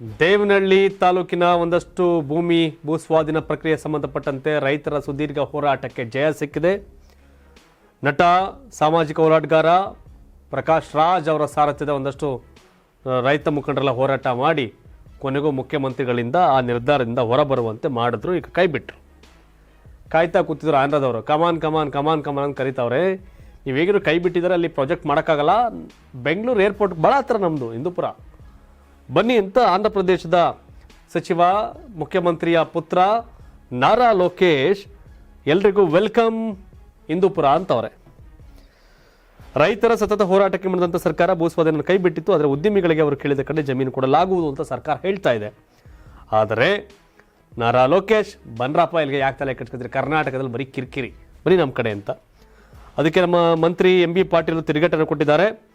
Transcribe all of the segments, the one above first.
ದೇವನಹಳ್ಳಿ ತಾಲೂಕಿನ ಒಂದಷ್ಟು ಭೂಮಿ ಭೂಸ್ವಾಧೀನ ಪ್ರಕ್ರಿಯೆ ಸಂಬಂಧಪಟ್ಟಂತೆ ರೈತರ ಸುದೀರ್ಘ ಹೋರಾಟಕ್ಕೆ ಜಯ ಸಿಕ್ಕಿದೆ. ನಟ, ಸಾಮಾಜಿಕ ಹೋರಾಟಗಾರ ಪ್ರಕಾಶ್ ರಾಜ್ ಅವರ ಸಾರಥ್ಯದ ಒಂದಷ್ಟು ರೈತ ಮುಖಂಡರೆಲ್ಲ ಹೋರಾಟ ಮಾಡಿ ಕೊನೆಗೂ ಮುಖ್ಯಮಂತ್ರಿಗಳಿಂದ ಆ ನಿರ್ಧಾರದಿಂದ ಹೊರಬರುವಂತೆ ಮಾಡಿದ್ರು. ಈಗ ಕೈಬಿಟ್ರು. ಕಾಯ್ತಾ ಕೂತಿದ್ರು ಆಂಧ್ರದವರು ಕಮಾನ್ ಕಮಾನ್ ಕಮಾನ್ ಕಮಾನ್ ಅಂತ ಕರಿತಾವ್ರೆ. ನೀವು ಹೇಗಿದ್ರು ಕೈ ಬಿಟ್ಟಿದ್ದಾರೆ ಅಲ್ಲಿ ಪ್ರಾಜೆಕ್ಟ್ ಮಾಡೋಕ್ಕಾಗಲ್ಲ. ಬೆಂಗಳೂರು ಏರ್ಪೋರ್ಟ್ ಭಾಳ ಹತ್ರ ನಮ್ಮದು ಹಿಂದೂಪುರ ಬನ್ನಿ ಅಂತ ಆಂಧ್ರ ಪ್ರದೇಶದ ಸಚಿವ, ಮುಖ್ಯಮಂತ್ರಿಯ ಪುತ್ರ ನಾರಾ ಲೋಕೇಶ್ ಎಲ್ರಿಗೂ ವೆಲ್ಕಮ್ ಹಿಂದೂಪುರ ಅಂತವ್ರೆ. ರೈತರ ಸತತ ಹೋರಾಟಕ್ಕೆ ಮಾಡಿದಂಥ ಸರ್ಕಾರ ಭೂಸ್ವಾಧೀನ ಕೈ ಬಿಟ್ಟಿತ್ತು ಆದರೆ ಉದ್ಯಮಿಗಳಿಗೆ ಅವರು ಕೇಳಿದ ಕಡೆ ಜಮೀನು ಕೊಡಲಾಗುವುದು ಅಂತ ಸರ್ಕಾರ ಹೇಳ್ತಾ ಇದೆ. ಆದರೆ ನಾರಾ ಲೋಕೇಶ್, ಬನ್ರಪ್ಪ ಇಲ್ಲಿಗೆ ಯಾಕೆ ತಲೆ ಕಟ್ಕೊತೀರಿ ಕರ್ನಾಟಕದಲ್ಲಿ ಬರೀ ಕಿರಿಕಿರಿ. ಬರೀ ನಮ್ಮ ಕಡೆ ಅಂತ. ಅದಕ್ಕೆ ನಮ್ಮ ಮಂತ್ರಿ ಎಂ ಬಿ ಪಾಟೀಲ್ ತಿರುಗೇಟನ್ನು ಕೊಟ್ಟಿದ್ದಾರೆ.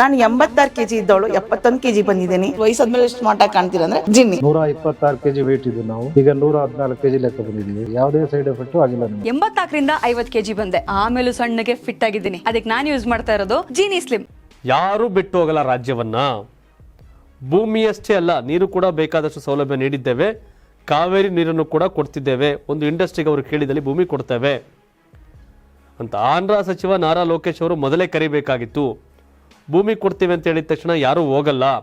ನಾನು ಎಂಬತ್ತಾರು ಕೆಜಿ ಇದ್ದವಳು ಎಪ್ಪತ್ತೊಂದು ಕೆಜಿ ಬಂದಿದ್ದೀನಿ. ವಯಸ್ಸಾದ್ಮೇಲೆ ಎಷ್ಟು ಸ್ಮಾರ್ಟ್ ಆಗಿ ಕಾಣ್ತೀರ ಅಂದ್ರೆ ಜಿನ್ನಿ. ನೂರ ಇಪ್ಪತ್ತಾರು ಕೆಜಿ ವೇಟ್ ಇದ್ದು ನಾವು. ಈಗ ನೂರ ಹದಿನಾಲ್ಕು ಕೆಜಿ ಲೆಕ್ಕ ಬಂದಿದ್ದೀವಿ. ಯಾವುದೇ ಸೈಡ್ ಎಫೆಕ್ಟ್ ಆಗಿಲ್ಲ ಎಂಬತ್ತಾಕರಿಂದ ಎಂಬತ್ನಾಲ್ಕರಿಂದ ಐವತ್ ಕೆಜಿ ಬಂದೆ. ಆಮೇಲೂ ಸಣ್ಣಗೆ ಫಿಟ್ ಆಗಿದ್ದೀನಿ. ಅದಕ್ಕೆ ನಾನು ಯೂಸ್ ಮಾಡ್ತಾ ಇರೋದು ಜೀನಿ ಸ್ಲಿಮ್ ಯಾರೂ ಬಿಟ್ಟು ಹೋಗಲ್ಲ ರಾಜ್ಯವನ್ನ. ಭೂಮಿಯಷ್ಟೇ ಅಲ್ಲ ನೀರು ಕೂಡ ಬೇಕಾದಷ್ಟು ಸೌಲಭ್ಯ ನೀಡಿದ್ದೇವೆ. ಕಾವೇರಿ ನೀರನ್ನು ಕೂಡ ಕೊಡ್ತಿದ್ದೇವೆ. ಒಂದು ಇಂಡಸ್ಟ್ರಿಗೆ ಅವರು ಕೇಳಿದಲ್ಲಿ ಭೂಮಿ ಕೊಡ್ತೇವೆ. ಅಂತ ಆಂಧ್ರ ಸಚಿವ ನಾರಾ ಲೋಕೇಶ್ ಅವರು ಮೊದಲೇ ಕರಿಬೇಕಾಗಿತ್ತು. ಭೂಮಿ ಕೊಡ್ತೀವಿ ಅಂತ ಹೇಳಿದ ತಕ್ಷಣ ಯಾರೂ ಹೋಗಲ್ಲ.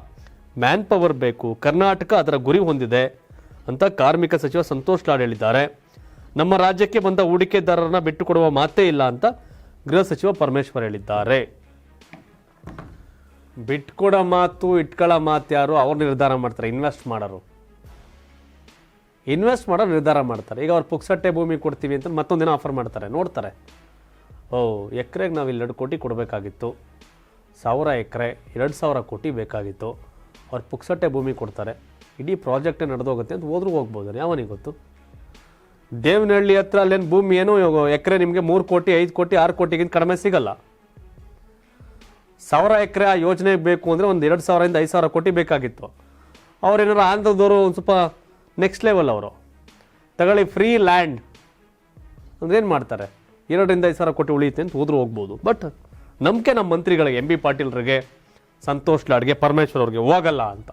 ಮ್ಯಾನ್ ಪವರ್ ಬೇಕು. ಕರ್ನಾಟಕ ಅದರ ಗುರಿ ಹೊಂದಿದೆ ಅಂತ ಕಾರ್ಮಿಕ ಸಚಿವ ಸಂತೋಷ್ ಲಾಡ್ ಹೇಳಿದ್ದಾರೆ. ನಮ್ಮ ರಾಜ್ಯಕ್ಕೆ ಬಂದ ಹೂಡಿಕೆದಾರರನ್ನ ಬಿಟ್ಟು ಕೊಡುವ ಮಾತೇ ಇಲ್ಲ ಅಂತ ಗೃಹ ಸಚಿವ ಪರಮೇಶ್ವರ್ ಹೇಳಿದ್ದಾರೆ. ಬಿಟ್ಕೊಡೋ ಮಾತು ಇಟ್ಕೊಳ್ಳೋ ಮಾತು ಯಾರು? ಅವ್ರು ನಿರ್ಧಾರ ಮಾಡ್ತಾರೆ. ಇನ್ವೆಸ್ಟ್ ಮಾಡೋರು. ಇನ್ವೆಸ್ಟ್ ಮಾಡೋರು ನಿರ್ಧಾರ ಮಾಡ್ತಾರೆ. ಈಗ ಅವ್ರು ಪುಕ್ಸಟ್ಟೆ ಭೂಮಿ ಕೊಡ್ತೀವಿ ಅಂತ ಮತ್ತೊಂದಿನ ಆಫರ್ ಮಾಡ್ತಾರೆ. ನೋಡ್ತಾರೆ. ಓ, ಎಕರೆಗೆ ನಾವು ಎರಡು ಕೋಟಿ ಕೊಡಬೇಕಾಗಿತ್ತು. ಸಾವಿರ ಎಕರೆ, ಎರಡು ಸಾವಿರ ಕೋಟಿ ಬೇಕಾಗಿತ್ತು. ಅವ್ರು ಪುಕ್ಸಟ್ಟೆ ಭೂಮಿ ಕೊಡ್ತಾರೆ. ಇಡೀ ಪ್ರಾಜೆಕ್ಟೇ ನಡೆದೋಗುತ್ತೆ ಅಂತ ಹೋದ್ರೂ ಹೋಗ್ಬೋದು. ಯಾವನಿಗೆ ಗೊತ್ತು? ದೇವನಹಳ್ಳಿ ಹತ್ರ ಅಲ್ಲೇನು ಭೂಮಿ ಏನು ಎಕರೆ ನಿಮಗೆ ಮೂರು ಕೋಟಿ, ಐದು ಕೋಟಿ, ಆರು ಕೋಟಿಗಿಂತ ಕಡಿಮೆ ಸಿಗಲ್ಲ. ಸಾವಿರ ಎಕರೆ ಆ ಯೋಜನೆ ಬೇಕು ಅಂದರೆ ಒಂದು ಎರಡು ಸಾವಿರದಿಂದ ಐದು ಸಾವಿರ ಕೋಟಿ ಬೇಕಾಗಿತ್ತು. ಅವ್ರೇನಾರು ಆಂಧ್ರದವರು ಒಂದು ಸ್ವಲ್ಪ ನೆಕ್ಸ್ಟ್ ಲೆವೆಲ್ ಅವರು. ತಗೊಳ್ಳಿ ಫ್ರೀ ಲ್ಯಾಂಡ್ ಅಂದ್ರೆ ಏನು ಮಾಡ್ತಾರೆ? ಎರಡರಿಂದ ಐದು ಸಾವಿರ ಕೋಟಿ ಉಳಿಯುತ್ತೆ ಅಂತ ಹೋದ್ರೂ ಹೋಗ್ಬೋದು. ಬಟ್ ನಂಬಿಕೆ ನಮ್ಮ ಮಂತ್ರಿಗಳಿಗೆ ಎಂ ಬಿ ಪಾಟೀಲ್ರಿಗೆ, ಸಂತೋಷ್ ಲಾಡ್ಗೆ, ಪರಮೇಶ್ವರ್ ಅವ್ರಿಗೆ ಹೋಗಲ್ಲ ಅಂತ.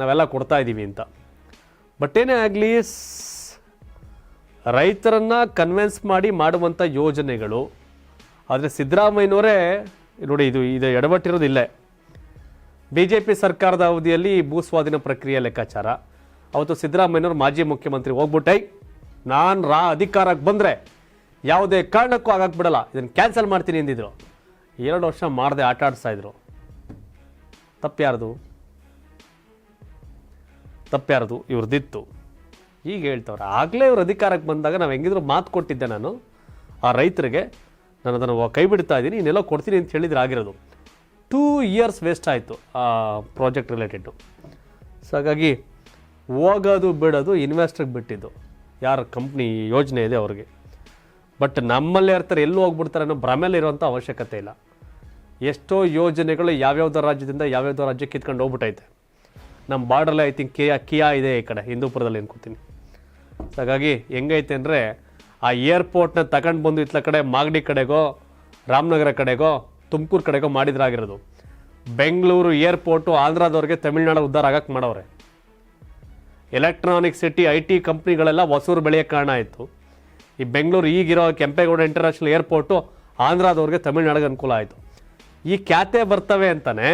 ನಾವೆಲ್ಲ ಕೊಡ್ತಾ ಇದ್ದೀವಿ ಅಂತ. ಬಟ್ ಏನೇ ಆಗಲಿ ರೈತರನ್ನು ಕನ್ವಿನ್ಸ್ ಮಾಡಿ ಮಾಡುವಂಥ ಯೋಜನೆಗಳು, ಆದರೆ ಸಿದ್ದರಾಮಯ್ಯನವರೇ, ನೋಡಿ ಇದು ಇದು ಎಡವಟ್ಟಿರೋದಿಲ್ಲ ಬಿ ಜೆ ಪಿ ಸರ್ಕಾರದ ಅವಧಿಯಲ್ಲಿ ಭೂ ಸ್ವಾಧೀನ ಪ್ರಕ್ರಿಯೆ ಲೆಕ್ಕಾಚಾರ. ಅವತ್ತು ಸಿದ್ದರಾಮಯ್ಯನವರು ಮಾಜಿ ಮುಖ್ಯಮಂತ್ರಿ ಹೋಗ್ಬಿಟ್ಟೈ. ನಾನು ರಾ ಅಧಿಕಾರಕ್ಕೆ ಬಂದರೆ ಯಾವುದೇ ಕಾರಣಕ್ಕೂ ಆಗಕ್ಕೆ ಬಿಡಲ್ಲ. ಇದನ್ನು ಕ್ಯಾನ್ಸಲ್ ಮಾಡ್ತೀನಿ ಎಂದಿದ್ರು ಎರಡು ವರ್ಷ ಮಾಡದೆ ಆಟ ಆಡಿಸ್ತಾ ಇದ್ರು. ತಪ್ಪ್ಯಾರದು? ತಪ್ಪ್ಯಾರದು? ತಪ್ಪು ಯಾರ್ದು ಇವ್ರದ್ದಿತ್ತು ಈಗ ಹೇಳ್ತವ್ರೆ, ಆಗಲೇ ಇವ್ರು ಅಧಿಕಾರಕ್ಕೆ ಬಂದಾಗ ನಾವು ಹೆಂಗಿದ್ರು ಮಾತು ಕೊಟ್ಟಿದ್ದೆ ನಾನು. ಆ ರೈತರಿಗೆ ನಾನು ಅದನ್ನು ಕೈ ಬಿಡ್ತಾ ಇದ್ದೀನಿ, ಇನ್ನೆಲ್ಲ ಕೊಡ್ತೀನಿ ಅಂತ ಹೇಳಿದ್ರೆ ಆಗಿರೋದು. ಟೂ ಇಯರ್ಸ್ ವೇಸ್ಟ್ ಆಯಿತು ಆ ಪ್ರಾಜೆಕ್ಟ್ ರಿಲೇಟೆಡು ಸೊ ಹಾಗಾಗಿ ಹೋಗೋದು, ಬಿಡೋದು ಇನ್ವೆಸ್ಟ್ರಿಗೆ ಬಿಟ್ಟಿದ್ದು. ಯಾರ ಕಂಪ್ನಿ ಯೋಜನೆ ಇದೆ ಅವ್ರಿಗೆ. ಬಟ್ ನಮ್ಮಲ್ಲೇ ಇರ್ತಾರೆ, ಎಲ್ಲೂ ಹೋಗ್ಬಿಡ್ತಾರೆ ಅನ್ನೋ ಭ್ರಮೆಯಲ್ಲಿ ಇರುವಂಥ ಅವಶ್ಯಕತೆ ಇಲ್ಲ. ಎಷ್ಟೋ ಯೋಜನೆಗಳು ಯಾವ್ಯಾವುದೋ ರಾಜ್ಯದಿಂದ ಯಾವ್ಯಾವ್ದೋ ರಾಜ್ಯಕ್ಕೆ ಕಿತ್ಕೊಂಡು ಹೋಗ್ಬಿಟ್ಟೈತೆ ನಮ್ಮ ಬಾರ್ಡ್ರಲ್ಲಿ ಐ ಥಿಂಕ್ ಕಿಯಾ ಕಿಯಾ ಇದೆ ಈ ಕಡೆ, ಹಿಂದೂಪುರದಲ್ಲಿ ಅನ್ಕೋತೀನಿ. ಹಾಗಾಗಿ ಹೆಂಗೈತೆ ಅಂದರೆ ಆ ಏರ್ಪೋರ್ಟ್ನ ತಗೊಂಡು ಬಂದು ಇತ್ಲ ಕಡೆ ಮಾಗಡಿ ಕಡೆಗೋ, ರಾಮನಗರ ಕಡೆಗೋ, ತುಮಕೂರು ಕಡೆಗೋ ಮಾಡಿದ್ರಾಗಿರೋದು. ಬೆಂಗಳೂರು ಏರ್ಪೋರ್ಟು ಆಂಧ್ರದವ್ರಿಗೆ ತಮಿಳ್ನಾಡು ಉದ್ಧಾರ ಆಗಕ್ಕೆ ಮಾಡವ್ರೆ. ಎಲೆಕ್ಟ್ರಾನಿಕ್ ಸಿಟಿ ಐ ಟಿ ಕಂಪ್ನಿಗಳೆಲ್ಲ ಹೊಸೂರು ಬೆಳೆಯೋಕ್ಕೆ ಕಾರಣ ಆಯಿತು. ಈ ಬೆಂಗಳೂರು ಈಗಿರೋ ಕೆಂಪೇಗೌಡ ಇಂಟರ್ನ್ಯಾಷನಲ್ ಏರ್ಪೋರ್ಟು ಆಂಧ್ರದವ್ರಿಗೆ ತಮಿಳ್ನಾಡಿಗೆ ಅನುಕೂಲ ಆಯಿತು. ಈ ಖ್ಯಾತೆ ಬರ್ತವೆ ಅಂತಾನೆ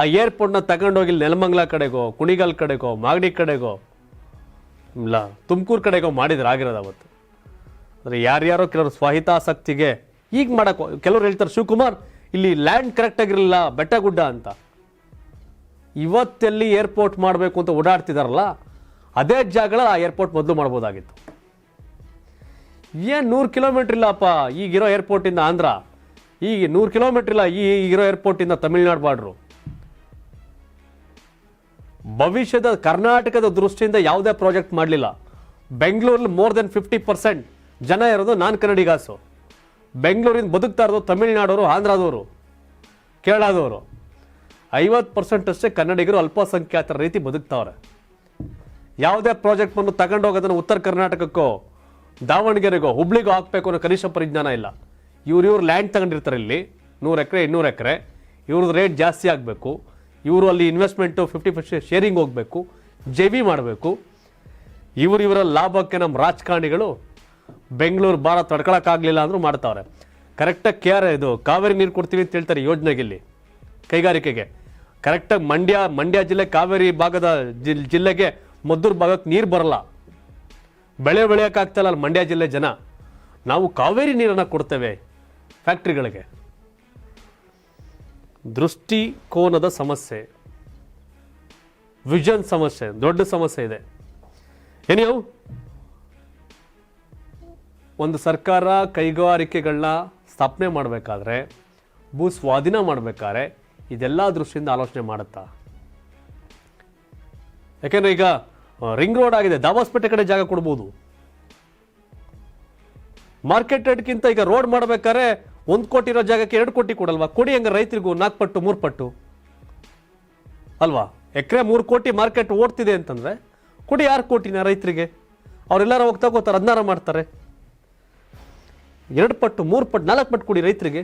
ಆ ಏರ್ಪೋರ್ಟ್ನ ತಗೊಂಡೋಗಿ ನೆಲಮಂಗ್ಲ ಕಡೆಗೋ, ಕುಣಿಗಲ್ ಕಡೆಗೋ, ಮಾಗಡಿ ಕಡೆಗೋ, ಇಲ್ಲ, ತುಮಕೂರು ಕಡೆಗೋ ಮಾಡಿದ್ರೆ ಆಗಿರೋದು ಅವತ್ತು. ಅಂದರೆ ಯಾರ್ಯಾರೋ ಕೆಲವರು ಸ್ವಹಿತಾಸಕ್ತಿಗೆ ಈಗ ಮಾಡೋಕ್ಕೋ ಕೆಲವ್ರು ಹೇಳ್ತಾರೆ, ಶಿವಕುಮಾರ್, ಇಲ್ಲಿ ಲ್ಯಾಂಡ್ ಕರೆಕ್ಟಾಗಿರಲಿಲ್ಲ ಬೆಟ್ಟ ಗುಡ್ಡ ಅಂತ. ಇವತ್ತೆಲ್ಲಿ ಏರ್ಪೋರ್ಟ್ ಮಾಡಬೇಕು ಅಂತ ಓಡಾಡ್ತಿದಾರಲ್ಲ, ಅದೇ ಜಾಗಗಳಲ್ಲಿ ಆ ಏರ್ಪೋರ್ಟ್ ಮೊದಲು ಮಾಡ್ಬೋದಾಗಿತ್ತು. ಏನು ನೂರು ಕಿಲೋಮೀಟ್ರ್ ಇಲ್ಲಪ್ಪ ಈಗಿರೋ ಏರ್ಪೋರ್ಟಿಂದ ಆಂಧ್ರ. ಈಗ ನೂರು ಕಿಲೋಮೀಟ್ರ್ ಇಲ್ಲ, ಈ ಈಗಿರೋ ಏರ್ಪೋರ್ಟಿಂದ ತಮಿಳ್ನಾಡು ಬಾರ್ಡ್ರು ಭವಿಷ್ಯದ ಕರ್ನಾಟಕದ ದೃಷ್ಟಿಯಿಂದ ಯಾವುದೇ ಪ್ರಾಜೆಕ್ಟ್ ಮಾಡಲಿಲ್ಲ. ಬೆಂಗಳೂರಲ್ಲಿ ಮೋರ್ ದೆನ್ ಫಿಫ್ಟಿ ಪರ್ಸೆಂಟ್ ಜನ ಇರೋದು ನಾನು ಕನ್ನಡಿಗಾಸು ಬೆಂಗಳೂರಿಂದ ಬದುಕ್ತಾ ಇರೋದು ತಮಿಳ್ನಾಡವರು, ಆಂಧ್ರದವರು, ಕೇರಳದವರು. ಐವತ್ತು ಪರ್ಸೆಂಟ್ ಅಷ್ಟೇ ಕನ್ನಡಿಗರು ಅಲ್ಪಸಂಖ್ಯಾತರ ರೀತಿ ಬದುಕ್ತಾವ್ರೆ. ಯಾವುದೇ ಪ್ರಾಜೆಕ್ಟ್ ಬಂದು ತಗೊಂಡೋಗೋದನ್ನು ಉತ್ತರ ಕರ್ನಾಟಕಕ್ಕೋ ದಾವಣಗೆರೆಗೋ ಹುಬ್ಳಿಗೋ ಹಾಕಬೇಕು ಅನ್ನೋ ಕನಿಷ್ಠ ಪರಿಜ್ಞಾನ ಇಲ್ಲ. ಇವ್ರು ಇವ್ರು ಲ್ಯಾಂಡ್ ತಗೊಂಡಿರ್ತಾರೆ ಇಲ್ಲಿ. ನೂರು ಎಕರೆ, ಇನ್ನೂರು ಎಕರೆ. ಇವ್ರದ್ದು ರೇಟ್ ಜಾಸ್ತಿ ಆಗಬೇಕು. ಇವರು ಅಲ್ಲಿ ಇನ್ವೆಸ್ಟ್ಮೆಂಟು ಫಿಫ್ಟಿ ಪರ್ಸೆಂಟ್ ಶೇರಿಂಗ್ ಹೋಗಬೇಕು. ಜೆ ಬಿ ಮಾಡಬೇಕು. ಇವರು ಇವರ ಲಾಭಕ್ಕೆ ನಮ್ಮ ರಾಜಕಾರಣಿಗಳು ಬೆಂಗಳೂರು ಭಾರ ತಡ್ಕೊಳಕ್ಕಾಗಲಿಲ್ಲ ಅಂದರೂ ಮಾಡ್ತಾವ್ರೆ. ಕರೆಕ್ಟಾಗಿ ಕೆ ಆರ್ ಇದು ಕಾವೇರಿ ನೀರು ಕೊಡ್ತೀವಿ ಅಂತ ಹೇಳ್ತಾರೆ ಯೋಜನೆಗೆ ಇಲ್ಲಿ. ಕೈಗಾರಿಕೆಗೆ. ಕರೆಕ್ಟಾಗಿ ಮಂಡ್ಯ ಮಂಡ್ಯ ಜಿಲ್ಲೆ ಕಾವೇರಿ ಭಾಗದ ಜಿಲ್ ಜಿಲ್ಲೆಗೆ ಮದ್ದೂರು ಭಾಗಕ್ಕೆ ನೀರು ಬರಲ್ಲ. ಬೆಳೆ ಬೆಳೆಯೋಕ್ಕಾಗ್ತಲ್ಲ ಅಲ್ಲಿ ಮಂಡ್ಯ ಜಿಲ್ಲೆ ಜನ. ನಾವು ಕಾವೇರಿ ನೀರನ್ನು ಕೊಡ್ತೇವೆ ಫ್ಯಾಕ್ಟ್ರಿಗಳಿಗೆ. ದೃಷ್ಟಿಕೋನದ ಸಮಸ್ಯೆ. ವಿಷನ್ ಸಮಸ್ಯೆ, ದೊಡ್ಡ ಸಮಸ್ಯೆ ಇದೆ. ಏನು ಒಂದು ಸರ್ಕಾರ ಕೈಗಾರಿಕೆಗಳನ್ನ ಸ್ಥಾಪನೆ ಮಾಡಬೇಕಾದ್ರೆ, ಭೂ ಸ್ವಾಧೀನ ಮಾಡಬೇಕಾದ್ರೆ, ಇದೆಲ್ಲ ದೃಷ್ಟಿಯಿಂದ ಆಲೋಚನೆ ಮಾಡುತ್ತಾ? ಯಾಕೆಂದ್ರೆ ಈಗ ರಿಂಗ್ ರೋಡ್ ಆಗಿದೆ. ದಾಬಾಸ್ಪೇಟೆ ಕಡೆ ಜಾಗ ಕೊಡ್ಬೋದು. ಮಾರ್ಕೆಟ್ ರೇಟ್ಗಿಂತ ಈಗ ರೋಡ್ ಮಾಡ್ಬೇಕಾದ್ರೆ ಒಂದು ಕೋಟಿ ಇರೋ ಜಾಗಕ್ಕೆ ಎರಡು ಕೋಟಿ ಕೊಡಲ್ವಾ? ಕೊಡಿ ಹಂಗ ರೈತರಿಗೂ ನಾಲ್ಕು ಪಟ್ಟು ಮೂರು ಪಟ್ಟು ಅಲ್ವಾ? ಎಕರೆ ಮೂರು ಕೋಟಿ ಮಾರ್ಕೆಟ್ ಓಡ್ತಿದೆ ಅಂತಂದ್ರೆ ಕೊಡಿ ಆರು ಕೋಟಿನ ರೈತರಿಗೆ. ಅವರೆಲ್ಲರೂ ಹೋಗಿ ತಗೋತಾರೆ ಹದಿನಾರ ಮಾಡ್ತಾರೆ. ಎರಡು ಪಟ್ಟು ಮೂರು ಪಟ್ಟು ನಾಲ್ಕು ಪಟ್ಟು ಕೊಡಿ ರೈತರಿಗೆ.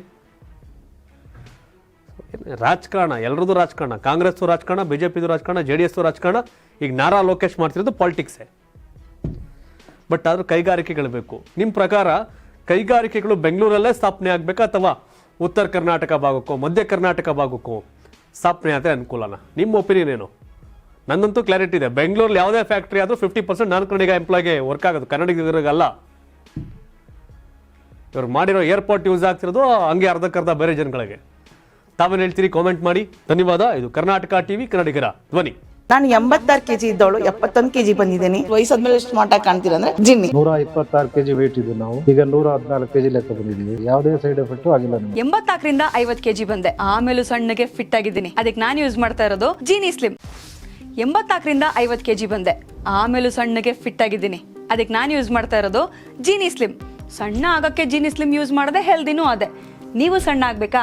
ರಾಜಕಾರಣ, ಎಲ್ರದ್ದು ರಾಜಕಾರಣ ಕಾಂಗ್ರೆಸ್ಸು ರಾಜಕಾರಣ, ಬಿಜೆಪಿದು ರಾಜಕಾರಣ ಜೆ ಡಿ ರಾಜಕಾರಣ, ಈಗ ನಾರಾ ಲೋಕೇಶ್ ಮಾಡ್ತಿರೋದು ಪಾಲಿಟಿಕ್ಸೇ. ಬಟ್ ಆದ್ರೂ ಕೈಗಾರಿಕೆಗಳು ಬೇಕು. ನಿಮ್ಮ ಪ್ರಕಾರ ಕೈಗಾರಿಕೆಗಳು ಬೆಂಗಳೂರಲ್ಲೇ ಸ್ಥಾಪನೆ ಆಗಬೇಕಾ ಅಥವಾ ಉತ್ತರ ಕರ್ನಾಟಕ ಭಾಗಕ್ಕೋ, ಮಧ್ಯ ಕರ್ನಾಟಕ ಭಾಗಕ್ಕೋ ಸ್ಥಾಪನೆ ಆದರೆ ಅನುಕೂಲನ? ನಿಮ್ಮ ಒಪಿನಿಯನ್ ಏನು? ನನ್ನಂತೂ ಕ್ಲಾರಿಟಿ ಇದೆ. ಬೆಂಗಳೂರಲ್ಲಿ ಯಾವುದೇ ಫ್ಯಾಕ್ಟ್ರಿ ಆದರೂ ಫಿಫ್ಟಿ ಪರ್ಸೆಂಟ್ ನಾನ್ ಕನ್ನಡಿಗ ಎಂಪ್ಲಾಯ್ಗೆ ವರ್ಕ್ ಆಗೋದು. ಕನ್ನಡಿಗರಿಗಲ್ಲ ಇವ್ರು ಮಾಡಿರೋ ಏರ್ಪೋರ್ಟ್ ಯೂಸ್ ಆಗ್ತಿರೋದು, ಹಂಗೆ ಅರ್ಧಕ್ಕರ್ಧ ಬೇರೆ ಜನಗಳಿಗೆ. ತಾವೇನು ಹೇಳ್ತೀರಿ ಕಾಮೆಂಟ್ ಮಾಡಿ. ಧನ್ಯವಾದ. ಇದು ಕರ್ನಾಟಕ ಟಿವಿ ಕನ್ನಡಿಗರ ಧ್ವನಿ. ನಾನು ಎಂಬತ್ತಾರು ಕೆಜಿ ಇದ್ದವಳು ಎಪ್ಪತ್ತೊಂದು ಕೆಜಿ ಬಂದಿದ್ದೀನಿ. ವಯಸ್ಸಾದ್ಮೇಲೆ ಎಷ್ಟು ಮಾಟ ಕಾಣ್ತೀರ ಅಂದ್ರೆ ಜಿನ್ನಿ. ನೂರ ಇಪ್ಪತ್ತಾರು ಕೆಜಿ ವೇಟ್ ಇದ್ದೀವಿ ನಾವು. ಈಗ ನೂರ ಹದಿನಾಲ್ಕು ಕೆಜಿ ಲೆಕ್ಕ ಬಂದಿದ್ದೀವಿ. ಯಾವುದೇ ಸೈಡ್ ಎಫೆಕ್ಟ್ ಆಗಿಲ್ಲ ಎಂಬತ್ತಾಕರಿಂದ ಎಂಬತ್ನಾಲ್ಕರಿಂದ ಐವತ್ ಕೆಜಿ ಬಂದೆ. ಆಮೇಲೂ ಸಣ್ಣಗೆ ಫಿಟ್ ಆಗಿದ್ದೀನಿ. ಅದಕ್ಕೆ ನಾನು ಯೂಸ್ ಮಾಡ್ತಾ ಇರೋದು ಜೀನಿ ಸ್ಲಿಮ್ ಎಂಬತ್ನಾಲ್ಕರಿಂದ ಐವತ್ತು ಕೆಜಿ ಬಂದೆ. ಆಮೇಲೂ ಸಣ್ಣಗೆ ಫಿಟ್ ಆಗಿದ್ದೀನಿ. ಅದಕ್ಕೆ ನಾನು ಯೂಸ್ ಮಾಡ್ತಾ ಇರೋದು ಜೀನಿ ಸ್ಲಿಮ್ ಸಣ್ಣ ಆಗೋಕ್ಕೆ ಜೀನಿ ಸ್ಲಿಮ್ ಯೂಸ್ ಮಾಡದೆ ಹೆಲ್ದಿನೂ ಅದೇ. ನೀವು ಸಣ್ಣ ಆಗ್ಬೇಕಾ?